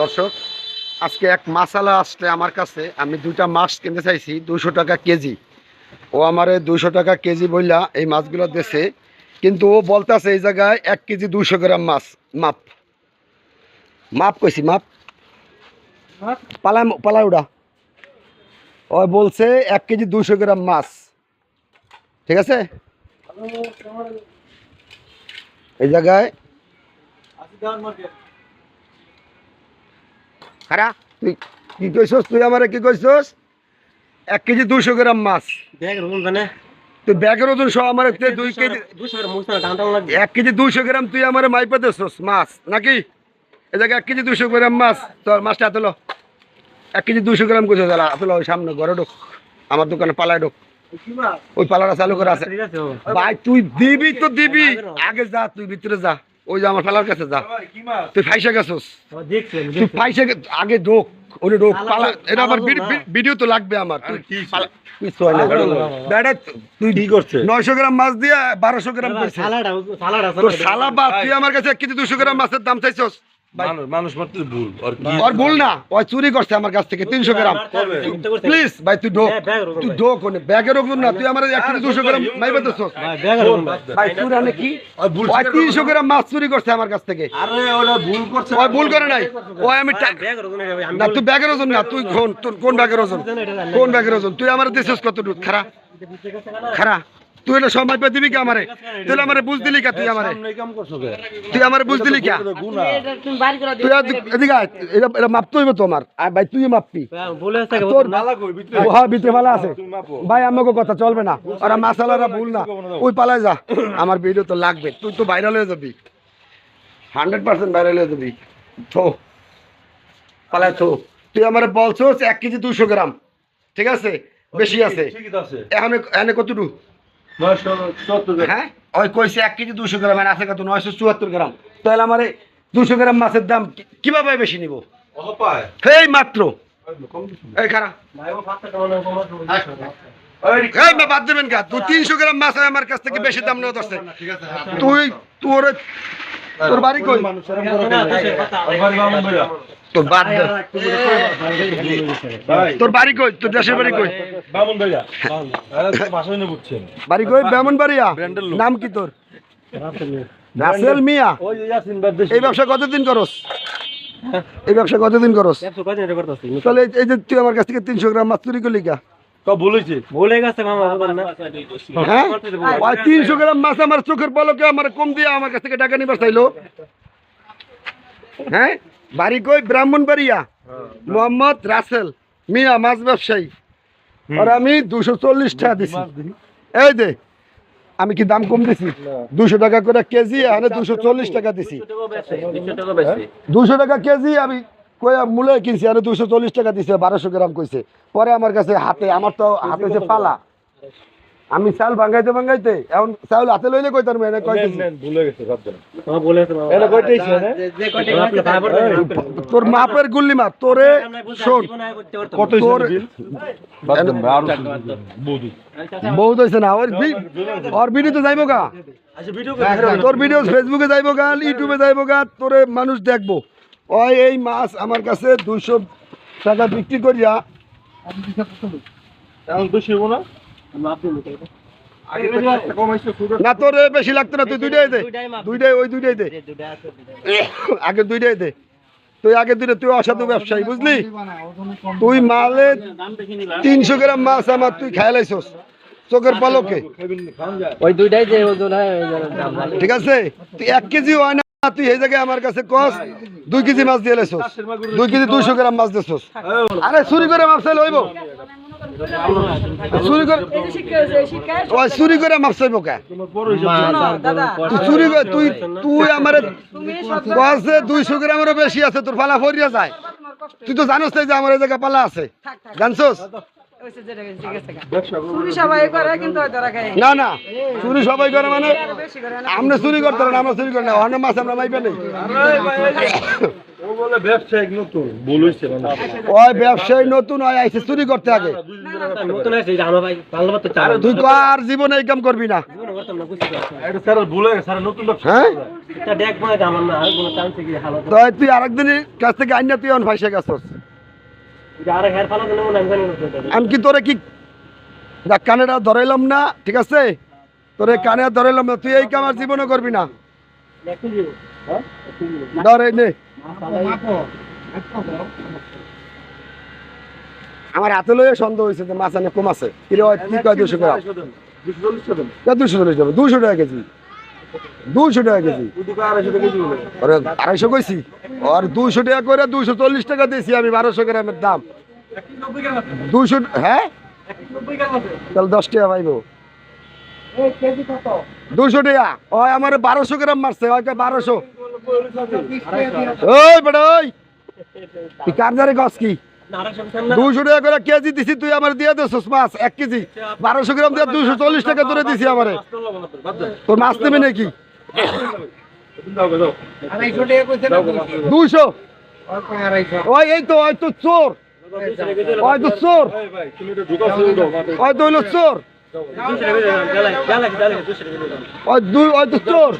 দর্শক আজকে এক মাসালা আসলে আমার কাছে। আমি দুইটা মাছ কিনতে চাইছি দুশো টাকা কেজি। ও আমারে দুশো টাকা কেজি বললা এই মাছগুলো দেশে কিন্তু ও বলতাছে এই জায়গায় এক কেজি দুশো গ্রাম মাছ মাপ। মাপ কইছি মাপ। পালা পালা উড়া। ও বলছে এক কেজি দুশো গ্রাম মাছ। ঠিক আছে? এই জায়গায় খারা? তুই কি কইছস? তুই আমারে কি কইছস? এক কেজি দুশো গ্রাম মাছ। দেখ রুম জানে? তুই ব্যাগের ওজন সহ আমার দুই কেজি এক কেজি দুশো গ্রাম তুই আমার মাইপা দিছস মাছ নাকি? এই জায়গায় এক কেজি দুশো গ্রাম মাছ। তোর মাছটা এতলো এক কেজি দুশো গ্রাম কইছস এতলো ওই সামনে ঘরে ঢোক। আমার দোকানে পালায় ঢোক। ওই পালাটা চালু করে আছে। ভাই তুই দিবি তো দিবি। আগে যা তুই ভিতরে যা। ওই যে আমার পালার কাছে যা। তুই ফাইসা গেছস? তুই ফাইসা আগে ঢোক ওরে ঢোক পালা এটা আমার ভিডিও তো লাগবে আমার। তুই কি করছিস নয়শো গ্রাম মাছ দিয়ে বারোশো গ্রাম শালা বাপ তুই আমার কাছে কেজি গ্রাম মাছের দাম চাইছস? মানুষ মানুষ ভুল। আর ভুল না। ওই চুরি করছে আমার কাছ থেকে তিনশো গ্রাম। প্লিজ ভাই তুই ঢোক। হ্যাঁ, ব্যাগের ওজন তুই ঢোক ব্যাগের না তুই আমার এক দুশো গ্রাম ভাই ব্যাগের ভাই। ভাই তুই ওই তিনশো গ্রাম মাছ চুরি করছে আমার কাছ থেকে। ভুল করছে। ওই ভুল করে নাই। ওই আমি না তুই ব্যাগের ওজন না তুই কোন তোর কোন ব্যাগের ওজন? কোন ব্যাগের ওজন? তুই আমার দিছিস কত দুধ খারা খারা তুই এটা সময় পে দিবি কে আমারে? তুই আমারে বুঝ দিলি কে তুই আমারে? তুই আমারে বুঝ দিলি কে? তুই এদিকে এটা এটা মাপতে হইবে তোমার। আর ভাই তুই মাপবি। তোর হ্যাঁ ভিতরে ভালো আছে। ভাই আমাকে কথা চলবে না। ওরা মাসালারা ভুল না। ওই পালায় যা। আমার ভিডিও তো লাগবে। তুই তো ভাইরাল হয়ে যাবি। হান্ড্রেড পার্সেন্ট ভাইরাল হয়ে যাবি। থো। পালায় থো। তুই আমার বলছোস এক কেজি দুশো গ্রাম। ঠিক আছে? বেশি আছে। এখানে এখানে কতটুকু? হ্যাঁ? ওই কইছে এক কেজি দুশো গ্রাম আর আছে কত? নয়শো চুয়াত্তর গ্রাম। তাহলে আমার দুশো গ্রাম মাছের দাম কীভাবে বেশি নিব? এই মাত্র। এই খারাপ এই বাদ দেবেন কা তুই তিনশো গ্রাম মাছ আমার কাছ থেকে বেশি দাম নেওয়া দশটা তুই তোর তোর বাড়ি কই? ওই বাড়ি তোর তোর বাড়ি কই? তোর দেশের বাড়ি কই? বামন ভাইয়া আরে তো ভাষাই না বুঝছেন বাড়ি কই? বেমন বাড়িয়া নাম কি তোর? রাসেল মিয়া। ওই যে ইয়াসিন বাদ দেশ এই ব্যবসা কতদিন করস? এই ব্যবসা কতদিন করস? তাহলে এই- যে তুই আমার কাছ থেকে তিনশো গ্রাম মাছ চুরি করলি কব বলেছে বলে গেছে মামা বলেন না। হ্যাঁ? ওই তিনশো গ্রাম মাছ আমার চোখের পলকে আমার কম দিয়ে আমার কাছ থেকে টাকা নিবার চাইলো। হ্যাঁ? বাড়ি কই? ব্রাহ্মণ বাড়িয়া মোহাম্মদ রাসেল মিয়া মাছ ব্যবসায়ী। আর আমি দুশো চল্লিশ টাকা দিছি। এই দে আমি কি দাম কম দিছি? দুশো টাকা করে কেজি দুশো চল্লিশ টাকা দিছি। দুশো টাকা কেজি আমি কয়া মূলে কিনছি আর দুশো চল্লিশ টাকা দিছে বারোশো গ্রাম কইছে। পরে আমার কাছে হাতে আমার তো হাতে হচ্ছে পালা। আমি চাল ভাঙ্গাইতে ভাঙ্গাইতে এখন চাউল হাতে লইলে কই তার মেয়ে কয় কেজি বলতে তোর মাপের গুল্লি মাপ তোরে শোন। কত তোর বহুত হয়েছে না ওর ওর ভিডিও তো যাইবো গা। আচ্ছা তোর ভিডিও ফেসবুকে যাইবো গা ইউটিউবে যাইবো গা তোরে মানুষ দেখব। ওই এই মাছ আমার কাছে দুশো টাকা বিক্রি করিয়া এখন বেশি হব না? না তোর বেশি লাগতো না তুই দুইটাই দে। দুইটাই ওই দুইটাই দে। আগে দুইটাই দে। তুই আগে দুইটা তুই অসাধু ব্যবসায়ী বুঝলি? তুই মালে তিনশো গ্রাম মাছ আমার তুই খাই লাইছস। চোখের পলকে। ওই দুইটাই হয় ঠিক আছে? তুই এক কেজি হয় না তুই এই জায়গায় আমার কাছে কস দুই কেজি মাছ দিয়ে লাইছস দুই কেজি দুইশো গ্রাম মাছ দিছস আরে চুরি করে মাছ চাইলে হইব। চুরি করে যে ওই চুরি মাছ চাইব কে? তুই চুরি করে তুই তুই আমার কসে দুইশো গ্রামেরও বেশি আছে তোর পালা ফরিয়া যায়। তুই তো জানোস যে আমার এই জায়গায় পালা আছে। জানছোস? না না চুরি সবাই করে মানে আরও বেশি করে না। আমরা চুরি করতে না আমরা চুরি করি না। অন্য মাছ আমরা মাইবে নেই। ও বলে ব্যবসায়িক নতুন ভুল হয়েছে ওই ব্যবসায়ী নতুন হয় আইসে চুরি করতে আগে। নতুন আছে এটা আমার ভাই ভালো মতো চাল তুই তো আর জীবনে এই কাম করবি না। জীবনে করতাম না বুঝতে পারছি এটা স্যার ভুল হয়ে গেছে, স্যার নতুন ব্যবসা এটা দেখ আমার না আর কোনো চান্স কি হালত তো তুই আরেকদিনের কাছ থেকে আইনা তুই অন ফাইসে গেছস আর হেয়ার ফালা দিলে মনে হয় আমি জানি না আমি কি তোরে কি কানেটা ধরাইলাম না ঠিক আছে? তোরে কানে ধরাইলাম না তুই এই কাম আর জীবনে করবি না। হ্যাঁ? নে। আমার হাতে লয়ে সন্দেহ হয়েছে যে মাছ আনে কম আছে। কি কয় দুশো টাকা দুশো চল্লিশ টাকা। কে দুশো চল্লিশ যাবে দুশো টাকা কেজি। দুশো টাকা কেজি ওরে আড়াইশো কইছি আর দুশো টাকা করে দুশো চল্লিশ টাকা দিয়েছি আমি বারোশো গ্রামের দাম দুশো হ্যাঁ তাহলে দশ টাকা পাইবো দুশো টাকা ওই আমার বারোশো গ্রাম মারছে ওই কয় বারোশো ওই বেটা ওই কার দ্বারে গছ কি দুশো টাকা করে কেজি দিছি, তুই আমার দিয়ে দিছিস মাছ, এক কেজি। বারোশো গ্রাম দিয়ে দুশো চল্লিশ টাকা ধরে দিছি আমারে। তোর মাছ নেবে নাকি? দুশো ওই, এই তো, ওই তো চোর। ওই তো চোর। ওই তো হইল চোর। ওই দুই, ওই তো চোর।